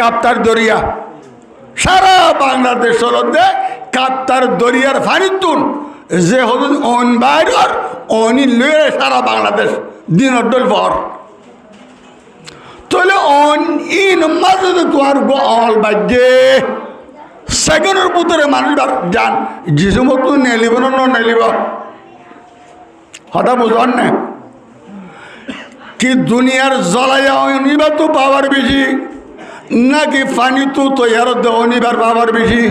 কাপ্তার দরিয়া। সারা বাংলাদেশ হলতে কাপ্তার দরিয়ার ফানিতুন যে হল অন বাইরর, অনি লয়ে সারা বাংলাদেশ দিন ডল পর তাহলে অন ইন মাঝে তোমার গো অল বাজে সেকেন্ডের ভিতরে মানুষ যান যিশু মতো নেলিব না নেলিব। হঠাৎ বুঝন না কি দুনিয়ার জ্বলাইয়া অনিবার তো পাওয়ার বেশি। নাকি পানি তো তৈয়ার অনিবার পাওয়ার বেশি?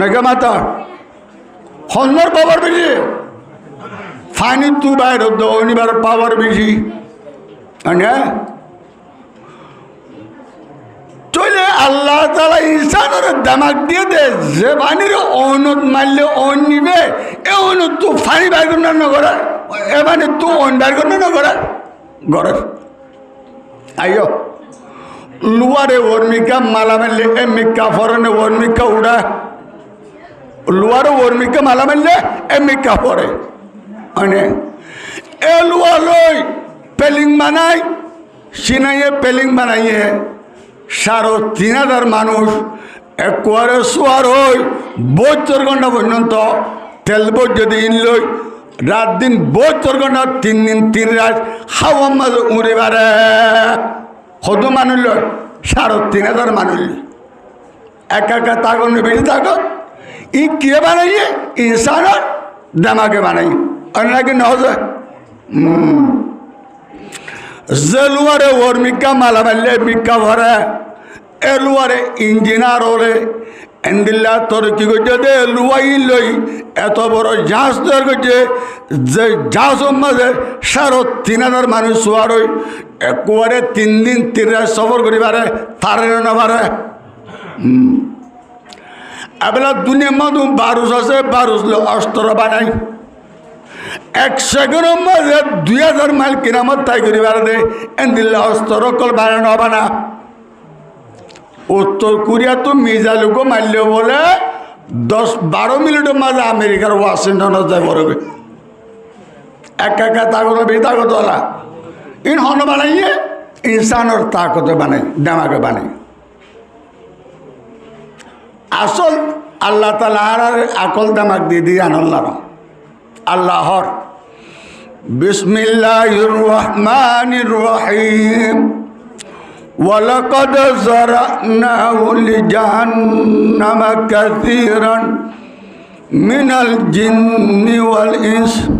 নাকি মাতা? হন্নর পাওয়ার বেশি? পানি তো বাইর অনিবার পাওয়ার বেশি। হ্যাঁ চলে আল্লাহ তালা ইনসানের দামাক দিয়ে দে, যে পানির অনুত মারলে অন নিবে, এ অনুত তো ফানি বাইর করলে নগরে এ মানে তো অন বাইর করলে নগরে গরর আইও লুয়ারে ওর্মিকা মালা মারলে এ মিকা ফরনে ওর্মিকা উড়া লুয়ারে ওর্মিকা মালা মারলে এ মিকা ফরে মানে এ লুয়া লই পেলিং বানাই সিনাইয়ে পেলিং বানাইয়ে সারো তিন হাজার মানুষ একবারে শোয়ার হই বছর ঘণ্টা পর্যন্ত তেল বোঝ যদি ইনলই রাত দিন বছর ঘণ্টা তিন দিন তিন রাত হাওয়া মাঝে উড়ে বারে হতো মানুষ সাড়ে তিন হাজার মানুষ একা তাগর বেশি তাগর ই কে বানাইয়ে? ইনসানের দামাকে বানাই। অনেক নহজে জেলুয়ারে ওর মিক্কা মালা মারলে মিক্কা ভরে। এলুয়ারে ইঞ্জিনার ওরে এন্দিল্লা তোর কি করছে দে, লুয়াই লই। এত বড় জাহাজ তৈরি করছে যে জাহাজ মাঝে সারো তিন হাজার মানুষ শোয়ার ওই একবারে তিন দিন তিন রাত সফর করি পারে তারে না পারে এবেলা দুনিয়ার মধ্যে বারুস আছে বারুস অস্ত্র বানাই। এক সেকেন্ডের মাঝে দুই হাজার মাইল কিনামত তাই করি দে এন্দিল্লা অস্ত্র কল বানানো হবে না উত্তর কোরিয়া তো মিজাইলকে মারলে বলে দশ বারো মিনিটের মাঝে আমেরিকার ওয়াশিংটন যায় পড়বে এক একা তাগত, বে তাগত ওলা ইন হন বানাইয়ে, ইনসানোর তাকতে বানাই দামাকে বানাই। আসল আল্লাহ তালা আর আকল দামাক দিয়ে দিয়ে আনল্লাহ আল্লাহর বিসমিল্লাহির রহমানির রহিম। ولقد زرعناه لجهنم كثيرا من الجن والإنس.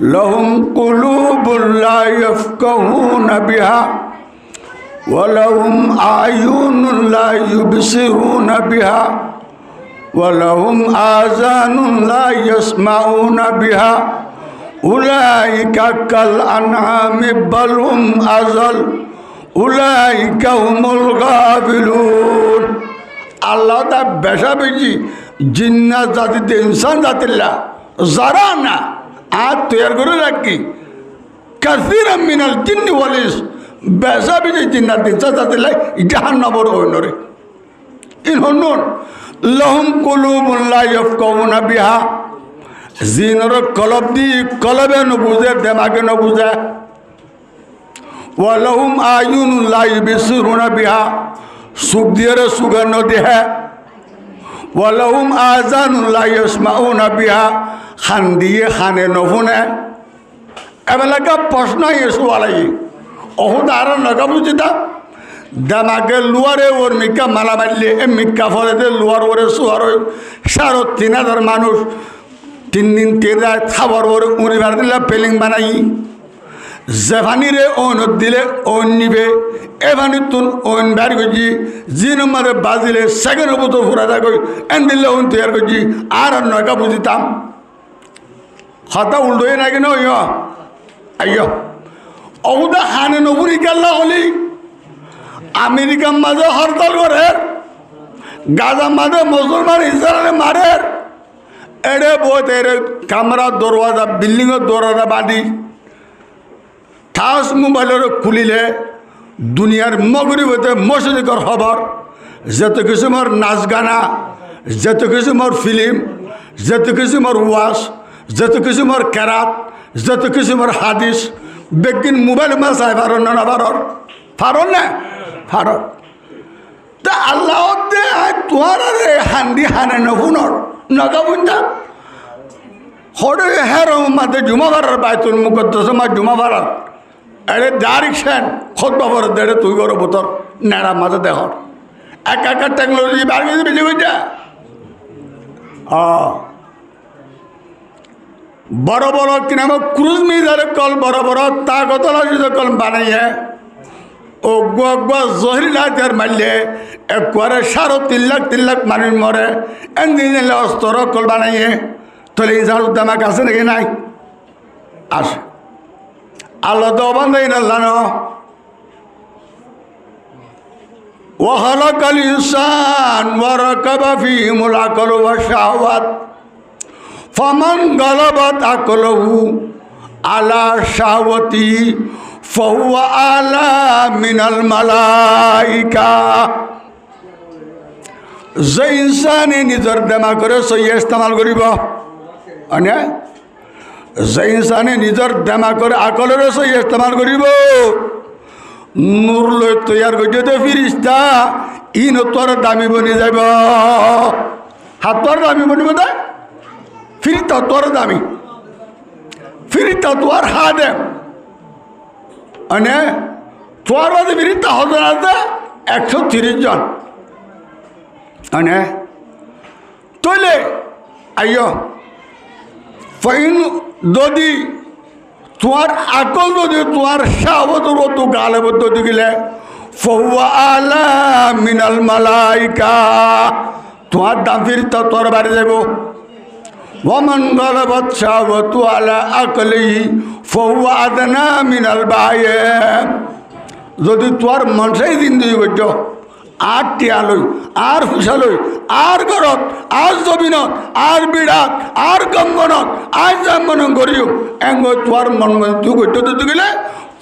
لهم قلوب لا يفقهون بها ولهم أعين لا يبصرون بها ولهم آذان لا يسمعون بها. أولئك كالأنعام بل هم الغافلون আল্লাহ তা বেশা বেশি জিন্না জাতিতে ইনসান জাতিল্লা যারা না, আর তৈরি করে রাখি। কাসির মিনাল জিন্নি ওয়ালিস বেশা বেশি জিন্নাত ইনসান জাতিল্লা জাহান নবর অন্যরে লহম কলুমুল্লাহ বিহা। জিনর কলব দি, কলবে নবুজে দেমাগে নবুজে। ওয়ালহুম আয়ুনুল্লাহ বিসুরুনা বিহা। সুখ দিয়ে সুগন্ধ দেহে। ওয়ালহুম আজানুল্লাহ ইসমাউনা বিহা। খান দিয়ে খানে নফুনে এবেলাকে প্রশ্ন এসু আলাই অহুদ আর নগা বুঝিতা দামাকে লুয়ারে ওর মিকা মালা মারলে এ মিকা ফলেতে লুয়ার ওরে শুয়ার সারো তিন হাজার মানুষ। তিন দিন তিন রাত খাবার ওরে উড়িবার দিলে পেলিং বানাই। জেফানিরে ওন দিলে ওন নিবে এভানি তুন ওন বের করছি জি নম্বরে বাজিলে সেকেন্ড মতো ফুরা যা এন দিলে ওন তৈয়ার করছি আর আর নয়কা বুঝিতাম হতা উল্টোই নাকি নয় আইয় অহুদা হানে নবুরি গেল্লা হলি আমেরিকার মাঝে হরতাল করে গাজা মাঝে মুসলমান ইসরায়েলে মারে এড়ে বহুত এড়ে কামরা দরওয়াজা বিল্ডিংয়ের দরওয়াজা বাঁধি ঠাস মোবাইলের খুলিলে দুনিয়ার মগরি হতে মসজিদকর খবর, যত কিছু মোর নাচ গানা যত কিছু মোর ফিল্ম, যত কিছু মোর ওয়াশ, যত কিছু মোর কেরাত, যত কিছু মোর হাদিস, বেগিন মোবাইল মা চাই পারন না পারর পারন না? পারর তা আল্লাহ দে তোমার আরে হান্দি হানে নহুনর নগা বুঝতা হরে হের মাঝে জুমা ভাড়ার বাইতুল মুকদ্দস মা জুমা ভাড়ার এড়ে ডাইরেকশন খোদ বাবার দেড়ে তুই করো বোতর নেড়া মাঝে দেখ এক একটা টেকনোলজি বার করে বেশি বুঝা বড় বড় কিনা ক্রুজ মিজারে কল, বড় বড় তা গতলা যদি কল বানাইয়ে ও গুয়া গুয়া জহির লাইটার মারলে, একবারে সাড়ে তিন লাখ তিন লাখ মানুষ মরে এনদিন অস্তর কল বানাইয়ে তাহলে এই ঝাড়ু দামাক আছে নাকি নাই? আসে। আল্লাহ তো অবান্ধই না জানো وخلق الإنسان وركب فيهم العقل والشهوات فمن غلبت عقله على شهوته فهو أعلى من الملائكة যে ইনসানে নিজের দেমা করে সই ইস্তেমাল করিব মানে যে ইনসানে নিজের দেমা করে আকলের সই ইস্তেমাল করিব নূর লৈ তৈয়ার করছে তো ফিরিস্তা, ইন তোর দামি বনি যাব হাতর দামি বনিব দে ফিরিতা তোর দামি। ফিরিতা তোর হা দে মানে তোর বাদে ফিরিতা হতো না দে একশো তিরিশ জন। মানে তৈলে, আইয়, ফাইন যদি তোমার আকল যদি তোমার সাবতর তো গালেবত দিলে ফৌয়া আলা মিনাল মালাইকা। তোমার দাম ফিরিত তোর বাড়ি যাব ওমন গলবত সাবতু আলা আকলি ফৌয়া আদনা মিনাল বায়ে। যদি তোমার মনসাই দিন দিয়ে গেছ আর টিয়ালই আর হুসালই আর গরত আর জমিনত, আর বিড়াত আর গম্বনত আর জামন করিও এঙ্গ তোর মন তু গইতে তো গেলে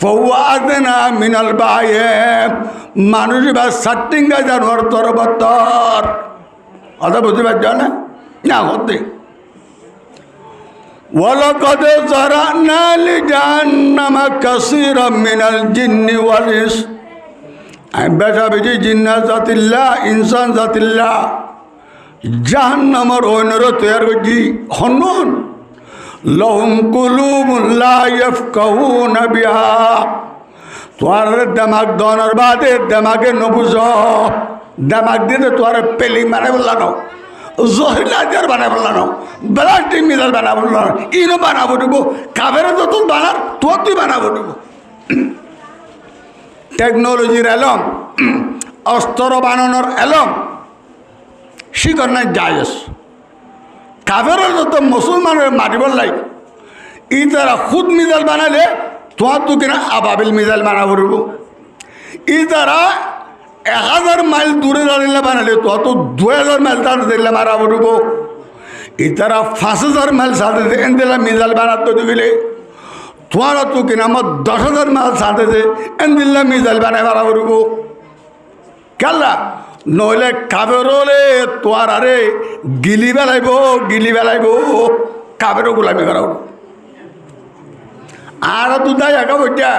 ফৌয়াদে না মিনাল বায়ে মানুষ বা সাটিঙ্গা জানোয়ার তোর বত্তর অত বুঝতে পারছ না না হতে ولقد زرعنا لجهنم كثيرا من الجن والإنس আমি বেটা বেটি জিন্না জাতিল্লা ইনসান জাতিল্লা জাহান্নামর অন্যর তৈয়ার করছি হনুন লহুম ইয়াফকাহুনা বিহা। তোমার দেমাগ দনের বাদে দেমাগে নবুঝ দেমাগ দিতে তোমার পেলিং বানাই বললানো জহিলাজার বানাই বললানো ব্লাস্টিক মিজাল বানা বললানো ইনো বানাবো দিব কাবেরে তো তুই বানার তোর তুই বানাবো দিব। টেকনোলজির এলম, অস্ত্র বানানোর এলম শিকর নাই জায়জ কাফের যত মুসলমানের মারিবার লাই ই তারা খুদ মিজাইল বানালে তোমার তো কিনা আবাবিল মিজাইল বানাব রইব ই তারা এক হাজার মাইল দূরে দাঁড়িয়ে বানালে তো তো দু হাজার মাইল তার দিলে মারাব রইব ই তারা পাঁচ হাজার মাইল সাথে এন দিলে মিজাইল বানাতে দিলে তোমার তো কিনা আমার দশ হাজার মাইল সাথে এন দিলে মিজাইল বানাই মারা করব কেলা? নইলে কাবের হলে তোয়ার আরে গিলি বেলাইব গিলি বেলাইব, কাবেরও গোলামি করা আর দুধাই একা বইটা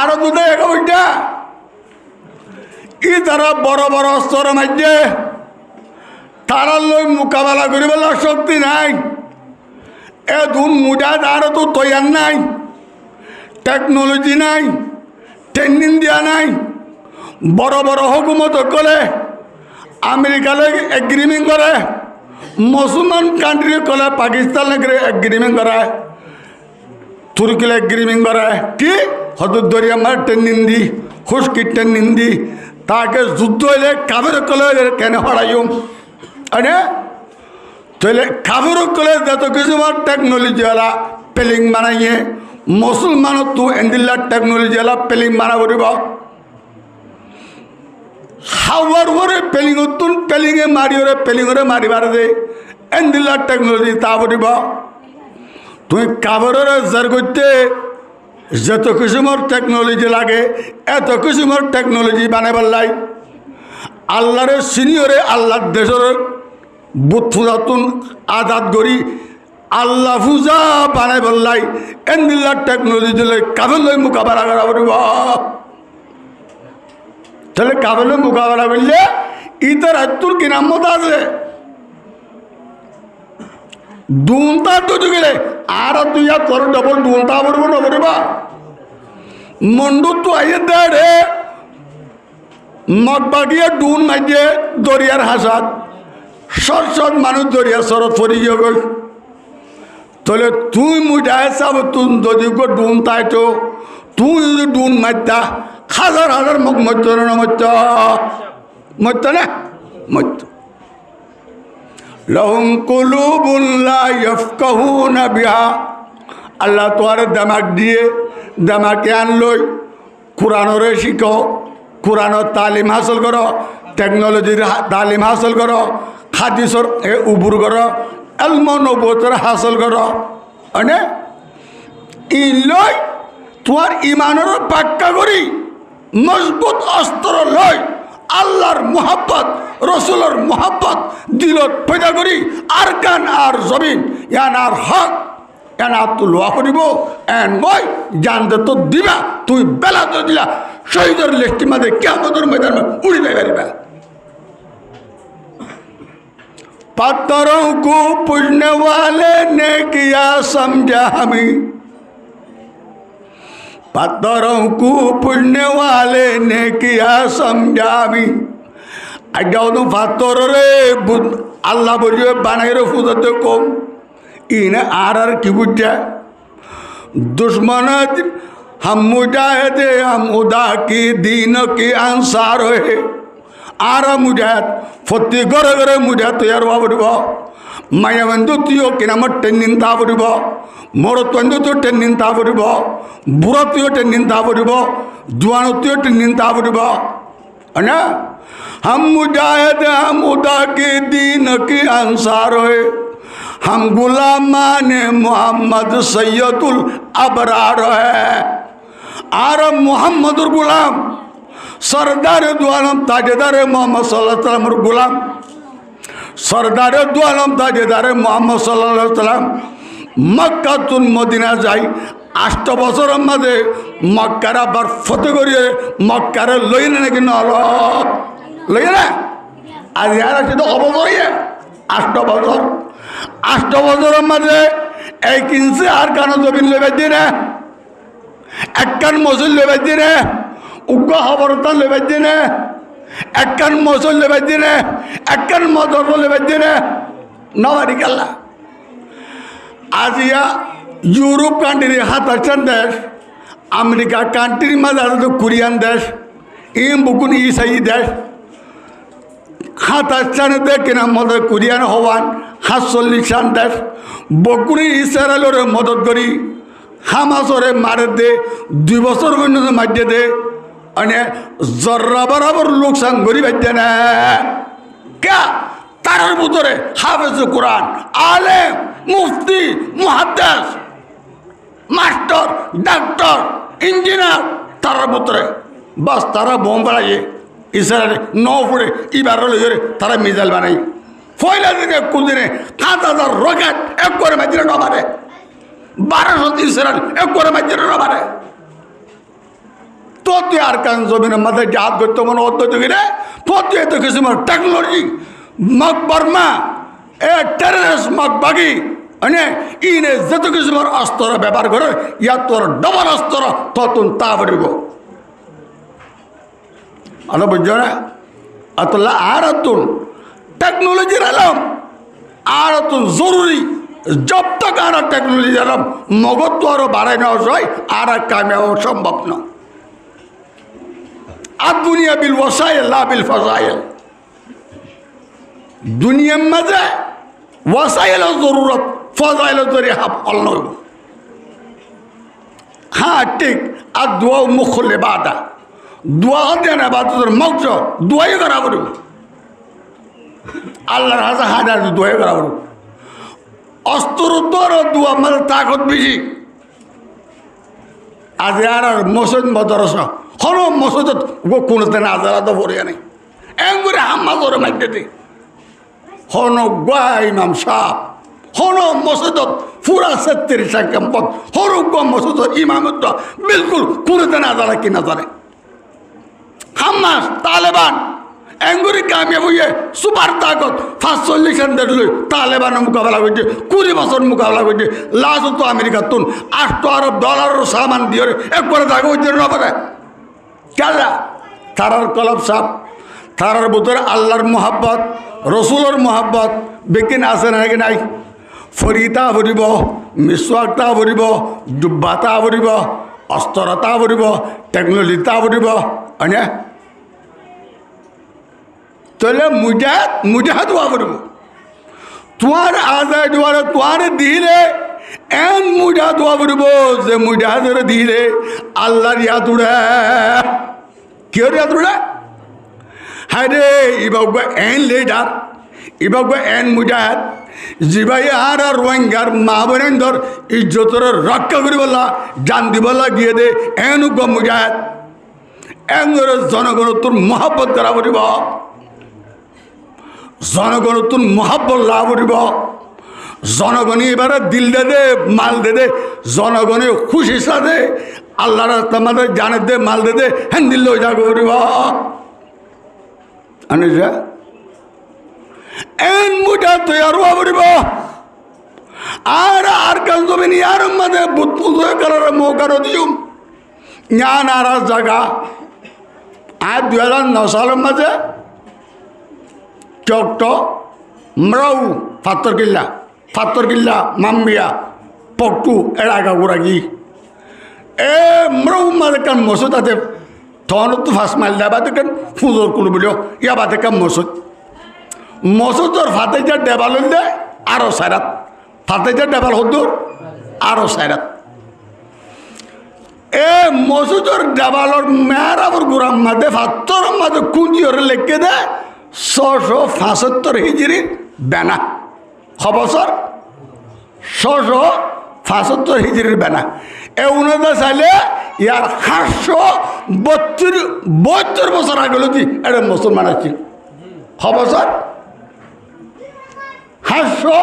আর দুধাই একা বইটা ই তারা বড় বড় অস্ত্র মাঝে তারা লই মোকাবেলা করিবার শক্তি নাই। এ দুন মুজা আর তো তৈয়ার নাই। টেকনোলজি নাই। ট্রেনিং দিয়া নাই বড় বড় হুকুমত করে আমেরিকালে এগ্রিমেন্ট করে। মুসলমান কান্ট্রি কলে পাকিস্তান এগ্রিমেন্ট করে। তুর্কিলে এগ্রিমেন্ট করে। কি? হদুর দরিয়া মার ট্রেনিং দি খুশকি ট্রেনিং দি তাকে যুদ্ধ হইলে কাবের কলে কেন হরাইম আরে? তাহলে কাবের কলে যত কিছু আমার টেকনোলজিওয়ালা পেলিং বানাইয়ে মুসলমানত এন্দিল্লা টেকনোলজিওয়ালা পেলিং বানা কৰিব হাওয়ার ওরে পেলিং তুন পেলিংয়ে মারি ওরে পেলিংরে মারিবার দে। এন্দিল্লা টেকনোলজি তা বলিব তুমি কাবরের জার করতে যত কিসুমর টেকনোলজি লাগে, এত কিসুমর টেকনোলজি বানাবার লাই আল্লাহরে সিনিয়রে আল্লাহর দেশের বুথ আজাদ করি আল্লাহ ফুজা বানাই বললাই এন্দিল্লার টেকনোলজি দিলে কাবের লই মোকাবেলা করা পড়িব তাহলে কাবেলে মোকাবেলা করলে ইতার আত্মুর কিনামত আছে। দুনতা তো গেলে আর তুই আর তোর ডবল দুনতা পড়ব না পড়বা মন্ডু তো আইয়ে দেড়ে মগবাগিয়ে ডুন মাইজে দরিয়ার হাসাত। সৎ সৎ মানুষ দরিয়ার সরত ফরি গিয়ে তাহলে তুই মুজায় চাব তুই যদি ডুন তাই তো তুই যদি ডুন মারতা হাজার হাজার মুখ মরত না মরত মরত না? মরত লহুম ইফকাহুনা বিহা। আল্লাহ তোয়ার দামাক দিয়ে, দামাকে আনলই। কোরআনরে শিখো কোরআনের তালিম হাসল করো, টেকনোলজির তালিম হাসল করো, হাদিসর এ উবুর করো এলম নবতর হাসল করো। মানে ই লই তোমার ইমানের পাক্কা করি, মজবুত অস্ত্র লই আল্লাহর মোহাব্বত, রসুলের মোহাব্বত, দিলত পয়দা করি, আর কান আর জমিন, ইয়ান আর হক এন আর তো লোয়া করিব, এন মই জানতে তো দিবা, তুই বেলা তো দিলা, শহীদের লিস্টি মাঝে কেমন ময়দান উড়ি দেয় पत्थरों को पूजने वाले ने किया समझा हमें पत्थरों को पूजने वाले ने किया समझा हमें আজ্ঞাও তো পাথর রে বুধ- আল্লাহ বলিও বানাই রে ফুদাতে কম ইনে আর আর কি বুঝছে दुश्मन हम मुजाहिदे हम उदा की दीन की আনসার হয়ে आर मुझे मुझे तो तुयर्वाब माया वो तीयो किनम टाब मोर तुंदो टाब बुर टाब जुआन तीयो टाब हम मुजाहिद, हम उदा के दीन के अंसार है हम गुलामान मोहम्मद सैयदुल अबरार है आर मोहम्मद गुलाम। সরদারে দুয়ালম তাজেদারে মোহাম্মদ সাল্লাহ সাল্লামর গুলাম। সরদারে দুয়ালম তাজেদারে মোহাম্মদ সাল্লাহ সাল্লাম। মক্কাতুন মদিনা যাই, আষ্ট বছরের মাঝে মক্কার আবার ফতে করিয়ে মক্কারে লই না নাকি নল। না? আর ইয়ার আছে তো অবসর আষ্ট বছর। আষ্ট বছরের মাঝে এক ইঞ্চি আর কানো জমিন লেবে দিয়ে না। একখান মসুল লেবার দিনে উগ্র খবরতা লেবার দিনে একখান মসুল লেবার দিনে একখান মদর লেবার দিনে নবারি কাল্লা আজিয়া ইউরোপ কান্ট্রি হাত আছেন দেশ আমেরিকা কান্ট্রির মাঝে আছে কোরিয়ান দেশ, ইম বুকুন ইসাই দেশ দেশ কিনা মদত কোরিয়ান হওয়ান হাত চল্লিশান দেশ, বকুনি ইসরায়েলের মদত করি হামাসরে মারে দে, দুই বছর পর্যন্ত মারিয়ে দে মানে জর্রা বরাবর লোকসান করি বাদ্যে না। কে? তার ভিতরে হাফেজ কোরআন, আলেম, মুফতি, মুহাদ্দাস, মাস্টার, ডাক্তার, ইঞ্জিনিয়ার তার ভিতরে। বাস তারা বোম বাড়াইয়ে ইসরায়েলে ন ফুড়ে ইবার লইরে তারা মিজাইল বানাই। ফয়লা দিনে কোন দিনে সাত হাজার রকেট এক করে মাঝিরে নবারে বারোশো ইসরায়েল এক করে মাঝিরে নবারে তো তুই আর কান জমিনের মাথায় জাহাজ করতে মনে অদ্যত কিনে তো তুই এত কিছু টেকনোলজি মগ বর্মা, এ টেররিস্ট মগ বাগি মানে ইনে যত কিছু অস্ত্র ব্যবহার করে, ইয়া তোর ডবল অস্ত্র, ততুন তা পারিব আলো বুঝছ না? আতলা আর তুন টেকনোলজির আলম। আর তুন জরুরি। জব তক আর টেকনোলজি আলম। মগজ তো আরও বাড়াই নেওয়া যায় আর কামিয়াও সম্ভব না। আর দুনিয়া বিল ওসাইল লা বিল ফসাইল দুনিয়ার মাঝে ওয়াসাইলের জরুরত ফজাইলের জরি হাফ অন্য হ্যাঁ ঠিক। আর দোয়া মুখ খুললে বাটা দোয়া দেন বাদর মগ্জ দোয়াই করা করব আল্লাহর হাজা হাজার দোয়াই করা করব অস্ত্র তোর দোয়া মানে তাকত বেশি। আজ আর মসজিদ মদরস হন মসজিদত গো কোনোতে না আজারা পড়ে নেই। এম করে হাম্মা ধরে মাইতে দি হন গোয়া ইমাম সাহ হন ফুরা সত্তর সাক্ষাম্পদ হর গো মসজিদত ইমামত বিলকুল কোনোতে না আজারা কি না জানে। হাম্মাস তালেবান। এঙ্গুরি কামিয়াব হইয়ে সুপার তাকত ফার্স্ট সলিউশন দেখলে তালেবানের মোকাবেলা করছে কুড়ি বছর মোকাবেলা করছে লাস্ট তো আমেরিকার তুন। আটশো আরব ডলারের সামান দিয়ে একবারে তাকে হইতে না পারে কেলা তারার কলব সাপ তারার ভিতরে আল্লাহর মোহাব্বত, রসুলের মোহাব্বত, বেকিন আছে নাকি নাই? ফরিতা ভরিব মিসওয়াকটা ভরিব ডুব্বাতা ভরিব, অস্ত্রতা ভরিব টেকনোলজিতা ভরিব, হয়নে? তাহলে মুজাহাদ মুজাহাদ হওয়া ভরিব তোমার আজাদ হওয়ার তোমার দিলে এন মুজাহাদ হওয়া ভরিব যে মুজাহাদের দিলে আল্লাহর ইয়াদ উড়ে। কিয়র ইয়াদ উড়ে? হ্যাঁ রে ইবাগ এন লিডার ইবাগ এন মুজাহাদ জিবাই আর আর রোহিঙ্গার মা ইজ্জতর রক্ষা করিবলা জান দিবলা গিয়ে দে এন উগ মুজাহাদ এন জনগণ তোর মহাব্বত করা পড়িব জনগণ তোর মহাব্বত লাভ করিব। জনগণে এবারে দিল দে দে, মাল দে দে। জনগণে খুশি সাথে আল্লাহ মাঝে জানে দে, মাল দে দে হ্যান দিল যা করিব আনিসা এন মুটা তৈয়ার হওয়া পড়িব আর আর কাল তুমি ইয়ার মাঝে বুৎপুত করার মৌকারও দিও জ্ঞান আর জায়গা আর দুই হাজার ন সালের মাঝে চকট, মরাউ, ফাত্তর কিল্লা। ফাত্তর কিল্লা মাম্বিয়া পকটু এড়াগা গুড়াগি এ মরাউ মাঝে কান মসুদ আছে তখন তো ফার্স্ট মাইল দেয় বাদে কেন ফুজোর কুল বলিও, ইয়া বাদে কান মসুদ মসুদর ফাতে যা ডেবাল দে আরও সাইরাত ফাতে যা ডেবাল হদ্দুর আরও সাইরাত এ মসুদর ডেবালর মেয়ারাবর গুড়ার মাঝে ফাত্তর মাঝে কুঞ্জিওরে লেখকে দে, ছশো পঁচাত্তর হিজিরি বেনা। হবছর ছশো পঁচাত্তর হিজিরির বেনা। এ উনদা চাইলে ইয়ার সাতশো বত্রিশ বত্তর বছর আগলে দি এটা মুসলমান আছে হবছর সাতশো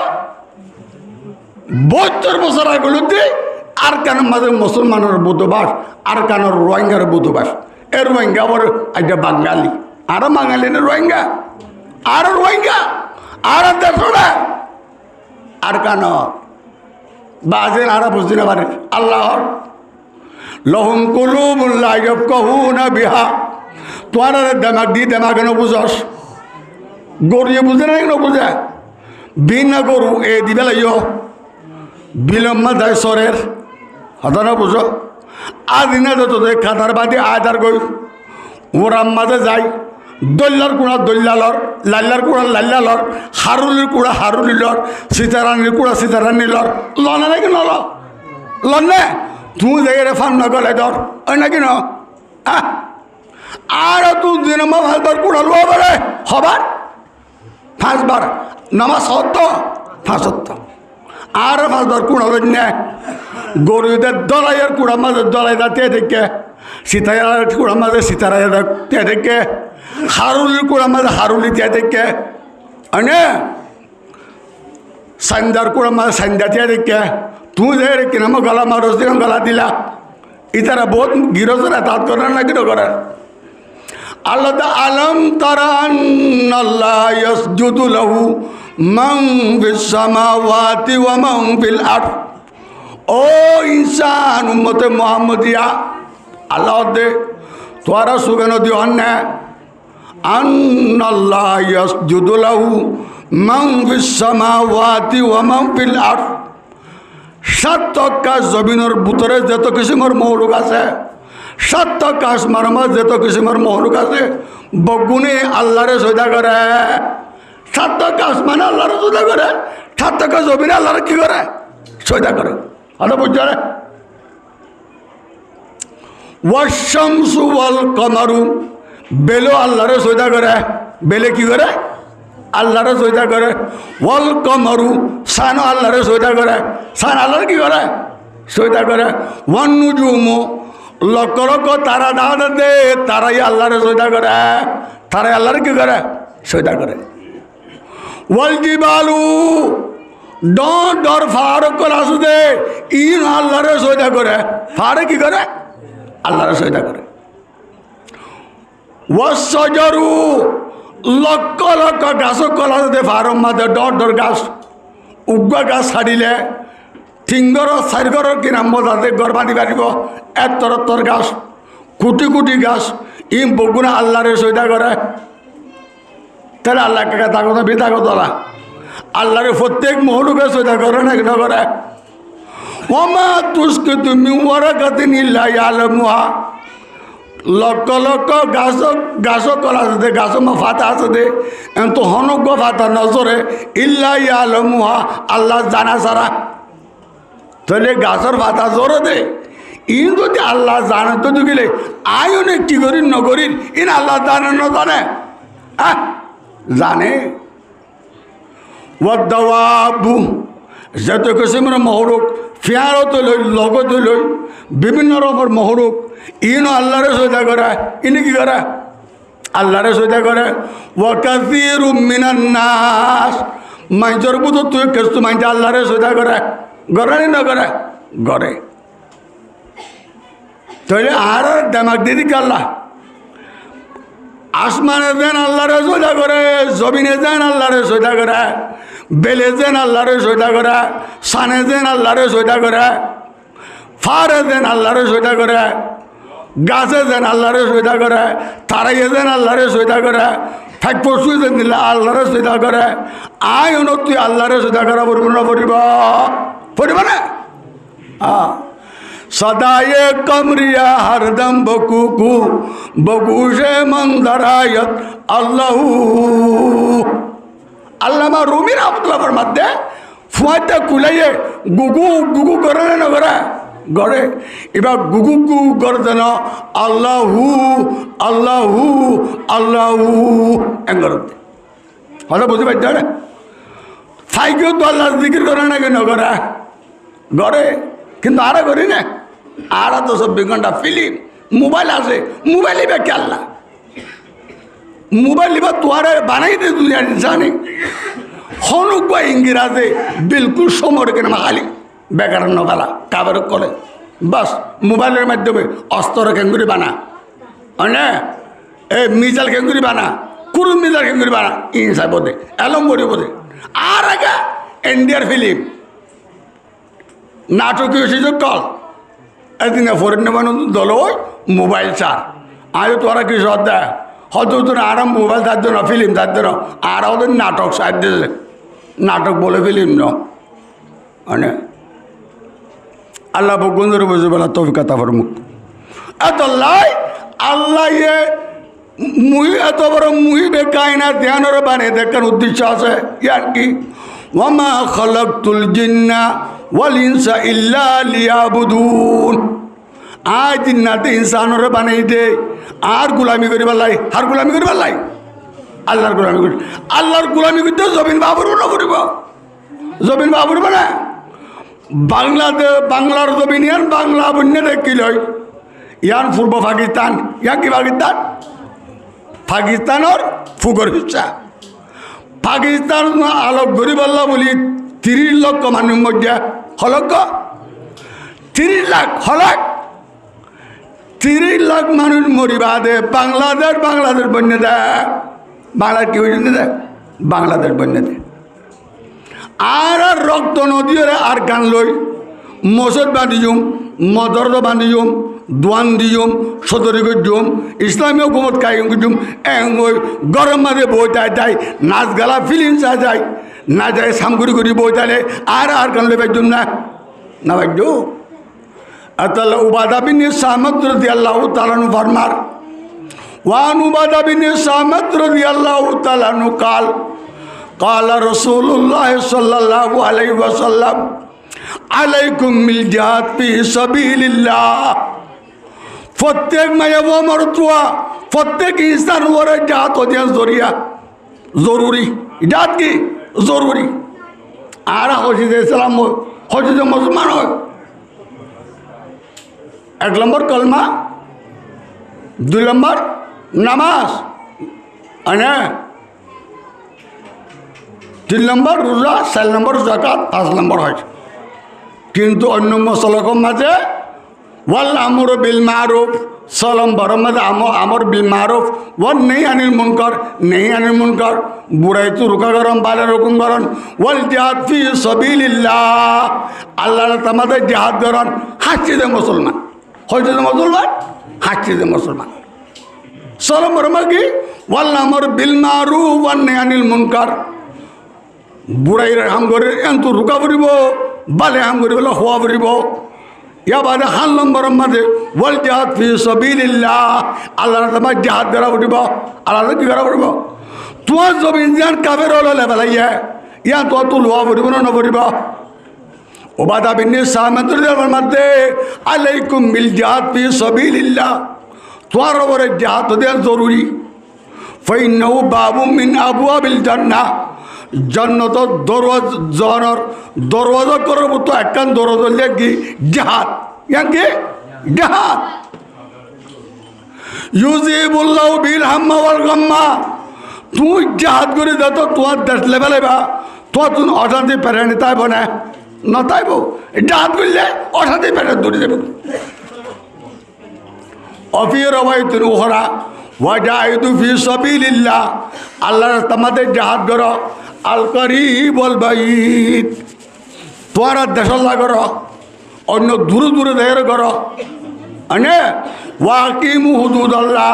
বত্তর বছর আগলে দি আর কানের মাঝে মুসলমানের বুধবাস, আর কানের রোহিঙ্গার বুধবাস? এ রোহিঙ্গা আবার একটা বাঙালি। আরও বাঙালি না রোহিঙ্গা? আর রোহিঙ্গা? আর দেশরা আর কান বাজের আর বুঝতে না পারে আল্লাহর। লহুম কহু কহুনা বিহা। তোমার দেমাগ দি দেমাগ কেন বুঝস? গরুয়ে বুঝে না কেন বুঝে? বিনা গরু, এ দিবে লাইও বিলম্বা দেয় সরের। হতানা বুঝো? আদিনা যত খাতার বাদে আদার গই ওরাম মাঝে যাই। দল্লার কুড়া দল্লালর, লাল্লার কুড়া লাল্লালর, হারুলির কুড়া হারুলিলর, সীতারানীর কুড়া সীতারানীলর। লনে নাকি নল? লনে তুই জায়গায় ফান না গলে ধর। ওই নাকি ন? আর তুই দিন মা ফাঁসবার কুড়া লো বারে হবার? ফাঁসবার। নামাজ সত্য? ফাঁসত্য আর ফাঁসবার কুড়া নে। গরুদের দলাইয়ের কুড়া মাঝে দলাই দা তে থেকে সীতারায়ের কুড়া মাঝে সীতারায়ের তে থেকে হারুলির কুড়া মাঝে হারুলি তে থেকে আনে সান্দার কুড়া মাঝে সান্দা তে থেকে তুই যে রে কিনা গলা মারস দিলাম, গলা দিলা। ইতারা বহুত গিরজরা তাত করে না গিরো করে আল্লাহ আলম তারান আল্লাহ মান ফিস সামাওয়াতি ওয়া মান ফিল আরদ। ও ইনসান উম্মতে মোহাম্মদিয়া আল্লাহ দে তোরা সুগেন দি অন্যা। আন্নাল্লাহ ইয়াসজুদু লাহু মান ফিস সামাওয়াতি ওয়া সাত কাজ জমিনের ভিতরে যত কিসিমের মৌলুক আছে, সাত কাজ মারমা যত কিসিমের মৌলুক আছে, বগুনে আল্লাহরে সৈদা করে। সাত কাজ মানে আল্লাহরে সৈদা করে? সাত কাজ জমিনে আল্লাহরে কি করে? সৈদা করে। হলো বুঝছ রে ওয়াশামসু ওয়াল কমারু বেলো আল্লাহরে সৈদা করে। বেলে কি করে? আল্লাহরে সৈদা করে। ওয়াল কমারু সানো আল্লাহরে সৈদা করে। সান আল্লাহরে কি করে? সৈদা করে। ওয়ান নুজুমু লক্ষ লক্ষ তারা দাঁড়া তারাই আল্লাহরে সৈদা করে। তারাই আল্লাহরে কি করে? সৈদা করে। ওয়াল জিবালু ডর ডর ফারুক করে আসুদে, ইন আল্লাহরে সৈদা করে। ফারে কি করে? আল্লাহরে সৈদা করে। ওয়াসজরু লক্ষ লক্ষ গাছ কলা যদি ফারম মাঝে, ডর ডর গাছ, উগ্র গাছ ছাড়িলে ঠিংগর চারিগর কিনাম মজাতে গড় বাঁধি পারিব এত্তর গাছ, কোটি কোটি গাছ ই বগুনা আল্লাহরে সৈদা করে। তাহলে আল্লাহ কাকা তাগত বিতাগত তোলা আল্লাহরে প্রত্যেক মহলুকে সৈদা করে না কেন করে? ওমা তুস্কে তুমি ওরা কাতে নিল্লাই আলমুহা। লক্ষ লক্ষ গাছ গাছ কলা আছে গাছ ফাতা আছে দে। এত হনজ্ঞ ফাতা নজরে ইল্লা আলমুহা, আল্লাহ জানা সারা তাহলে গাছের ফাতা জোরে দে। ইন যদি আল্লাহ জানে তো গেলে আয় অনেক কি করি নগরীর, ইন আল্লাহ জানে না জানে। আহ! জানে। ওয়াদ্দাওয়াবু যত কিসিমের মহরুক, ফিয়ারত লই লগত লই বিভিন্ন রকমের মহরুক, ইনো আল্লাহরে সৈদা করে, ইনি কি করে? আল্লাহরে সৈদা করে। ওয়াকাসির মিনান নাস, মাইজর বুধ তুই কেস্তু মাইজা আল্লাহরে সৈদা করে। গড়ে নি করে গড়ে? তাহলে আর দেমাক দিদি আল্লাহ। আসমানে দেন আল্লাহরে সৈদা করে, জমিনে দেন আল্লাহরে সৈদা করে, বেলে দেন আল্লাহরে সৈদা করে, সানে দেন আল্লাহরে সৈদা করে, ফারে দেন আল্লাহরে সৈদা করে, গাছে দেন আল্লাহরে সৈদা করে, তারাইয়ে দেন আল্লাহরে সৈদা করে, ফেক পশু দেন দিলে আল্লাহরে সৈদা করে, আয় তুই আল্লাহরে সৈদা করা না পড়িব পড়িব না হ্যাঁ सदाए कमरिया हरदम बकूकू बकूशे मंदरायत अल्लाह আল্লামা রুমির আবদুল্লাহর মধ্যে ফুয়াইতে কুলাইয়ে গুগু গুগু করে না করে গড়ে এবার গুগু গু করে না আল্লাহু আল্লাহু আল্লাহু এঙ্গরতে কথা বুঝতে পারছি না সাইকেল তো আল্লাহ জিকির করে না কেন করে গড়ে কিন্তু আরা করি না আরা তো চব্বিশ ঘণ্টা ফিল্ম মোবাইল আছে মোবাইল ইবে খেললা মোবাইল ইবা তোয়ারে বানাই দে তুই জানি হনুক বা ইংরাজে বিলকুল সমর কেন খালি। বেকার নগালা কাবার করে বাস মোবাইলের মাধ্যমে অস্ত্র কেঙ্গুরি বানা। মানে এ মিজাল কেঙ্গুরি বানা। কুরুম মিজাল কেঙ্গুরি বানা। ইনসা বোধে এলম বড়ি বোধে। আর আগে ইন্ডিয়ার ফিল্ম নাটকীয় সুযোগ কল। মানুষ দল ওই মোবাইল চার আজ তোরা কি শ্রদ্ধা হয়তো তোর আরাম মোবাইল তার জন্য ফিল্ম, তার জন্য আর ওদের নাটক দিয়েছে। নাটক বলে ফিল্ম ন। মানে আল্লাহ বকুন্দর বুঝে বেলা তফিকাতা মুখ এত লাই, আল্লাহ ইয়ে মুহি, এত বড় মুহি বেকাই না ধ্যানের বানে দেখার উদ্দেশ্য আছে। ইয়ার কি? ওমা খলকতুল জিন্না ওয়াল ইনসা ইল্লা লিয়াবুদুন আজ জিন্নাতে ইনসানরে বানাই দে। আর গুলামি করি পারলাই আর গুলামি করি পারলাই আল্লাহর গুলামি করি। আল্লাহর গুলামি করতে জমিন বাবুর না করিব। জমিন বাবুর না বাংলাদেশ বাংলার জমিন ইয়ান বাংলা বন্য দেখি লয়? ইয়ান পূর্ব পাকিস্তান। ইয়া কি পাকিস্তান? পাকিস্তানের ফুগর হিসা পাকিস্তান আলোক গরিব আল্লাহ বলি তিরিশ লক্ষ মানুষ মধ্যে হলক্ষ তিরিশ লাখ হলাক? তিরিশ লাখ মানুষ মরিবা দে, বাংলাদেশ বাংলাদেশ বন্য দে। বাংলা কি হয়েছে দে? বাংলাদেশ বন্য দে। আর রক্ত নদীরে আর গান লই মসদ বান্ধিজুম মদরদ বান্ধিজুম দোয়ান দিজুম সদরি গজুম ইসলামী হুকুমত কায়ম গজুম এং ওই গরম মাঝে বই যায় যায় নাচ গালা ফিলিম চা যায় না যায় সামগুড়ি গুড়ি বই তাহলে আর আর গান লই বাজুম না না বাজু আতাল উবাদা বিন সামদ রদি আল্লাহ তালানু ফরমার ওয়ান উবাদা বিন সামদ রদি আল্লাহ তালানু কাল قال رسول الله صلى الله عليه وسلم عليكم بالجهاد في سبيل الله প্রত্যেক মায়ে মরতুয়া প্রত্যেক ইনসান ওরে জাত হদিয়া জরিয়া জরুরি। জাত কি? জরুরি। আর হজিদ ইসলাম হজিদ মুসলমান হয়। এক নম্বর কলমা, দুই নম্বর নামাজ। মানে তিন নম্বর রোজা, চার নম্বর জাকাত পাঁচ নম্বর হয় কিন্তু অন্য মশলকম মাঝে ওয়াল আমর বিল মারুফ, সলম বরমদ আমর বিল মারুফ, ওয়ান নেই আনিল মুনকর, নেই আনিল মুনকর, বুড়াই তু রুকা গরম, বালে রকম গরম, ওয়াল জিহাদ ফি সাবিলিল্লাহ, আল্লাহ তোমাদের জিহাদ গরম হাসছে দে মুসলমান। হয়েছে দে মুসলমান? হাসছে দে মুসলমান। সলম বরমদ কি? ওয়াল আমর বিল মারুফ, ওয়ান নেই আনিল মুনকর। বুড়াই হাম করে এন্তু রুকা ফুরিব, বালে হাম করি হওয়া ফুরিব। ইয়া বাদে হাল নম্বর মাঝে, ওয়াল জাহাদ ফি সাবিলিল্লাহ। আল্লাহ তোমার জাহাদ করা ফুটিব আল্লাহ কি করা ফুটিব তোমার জমিন যান কাবের হলো লেবেলা ইয়া তো তো লোয়া ফুটিব না নফুরিব? ওবাদা বিন্নি সাহমেতুর দেওয়ার মধ্যে আলাইকুম বিল জাহাদ ফি সাবিলিল্লাহ। তোমার ওপরে জাহাদ দেওয়া জরুরি। ফাইন্নাহু বাবু মিন আবওয়াবিল জান্নাহ। জান্নাত দরওয়াজ জানার দরওয়াজা করার মতো একখান দরওয়াজা লেগি জাহাদ ইয়াকে জাহাদ ইউজিবুল্লাহ বিল হাম্মা ওয়াল গাম্মা। তুই জাহাদ করে দে তো তোমার দেশ লেভেলে বা। তোমার তুমি অশান্তি পেরেনি তাই বনে না। তাইব জাহাদ করলে অশান্তি পেরে দূরে দেবে অফির অবাইতুল উহরা ওয়াজাহিদু ফি সাবিলিল্লাহ। আল্লাহর তোমাদের জাহাদ করো আল করিবল বাইত। তোরা দেশল্লা করো। অন্য দূরে দূরে দেহের করো। মানে ওয়াকিমু হুদুদ আল্লাহ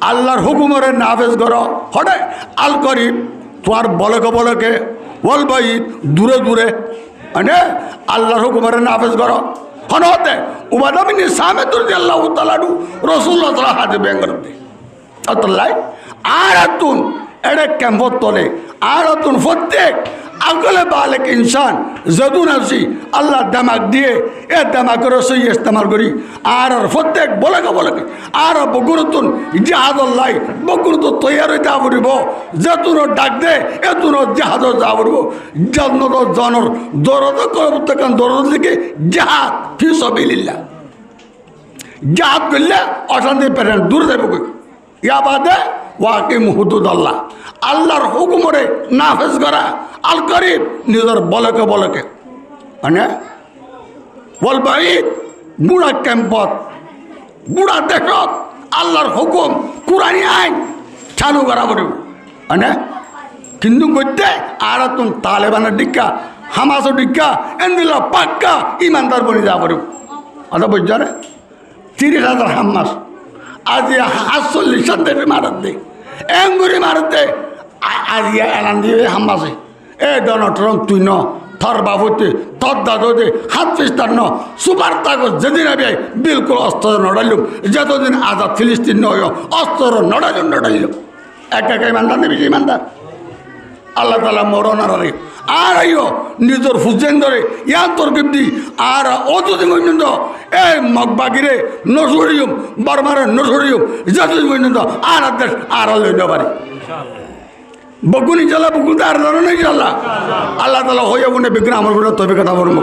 আল্লাহর হুকুমরে নাফেজ করো। হটে? আল করিব। তোর বলকে বলকে বাইত, দূরে দূরে। মানে আল্লাহর হুকুমরে নাফেজ করো। হনতে উবাদামিনী সামে তুলতে আল্লাহ তালাডু রসুল্লাহ তালা হাতে অতলাই আর আতুন এড়ে ক্যাম্পত তলে আর আতুন প্রত্যেক আগলে বালেক ইনসান, যদুন আসি, আল্লাহ দামাক দিয়ে, এ দামাকের সই ইস্তেমাল করি, আর আর প্রত্যেক বলেকে বলেকে, আর বগুরতুন জাহাদল্লাই বগুরত তৈয়ার হইতে আবরিব যেতুন ডাক দে এতুন জাহাজ আবরিব জন্নত জনর, দরদ করতে কান দরদ লিখে, জাহাদ ফি সবিলিল্লাহ। জাহাদ করলে অশান্তি পেরেন দূর দেব ইয়া বাদে ওয়াকে মুহুদুদ আল্লাহ আল্লাহর হুকুমরে নাফেজ করা, আল করিব নিজের বলকে বলকে। মানে বল ভাই বুড়া ক্যাম্পত, বুড়া দেশত, আল্লাহর হুকুম কুরানি আইন চালু করা পড়িব। মানে কিন্তু করতে আর তুমি তালেবানের ডিক্কা হামাসের ডিক্কা এন্দিল পাক্কা ইমানদার বনি যা পড়িব। কথা বুঝছ রে তিরিশ হাজার হাম্মাস। আজ সাতচল্লিশ দেবে মারাত দে। এঙ্গুরি মারাত দে। আজ এলান দিয়ে হাম্মাসে এ ডনটরন তুই ন থর বাবুতে থর দাদুতে হাত পিস্তার ন। সুপার তাগজ যেদিন আমি বিলকুল অস্ত্র নড়াইলুম যতদিন আজাদ ফিলিস্তিন নয় অস্ত্র নড়াইল নড়াইল একা একা ইমানদার নেবি ইমানদার আল্লাহ তালা মরণ আর আরে আইও, নিজের ফুজেন ধরে, ইয়ার তরকিব দি আর অতদিন পর্যন্ত এই মগবাগিরে নসরিয়ম, বারমারে নসরিয়ম যতদিন পর্যন্ত আর আদেশ, আর লইতে পারে। বকুনি জ্বালা, বকুন আর ধরনের জ্বালা। আল্লাহ তালা হয়ে বনে বিঘ্ন আমার তবে কথা বলব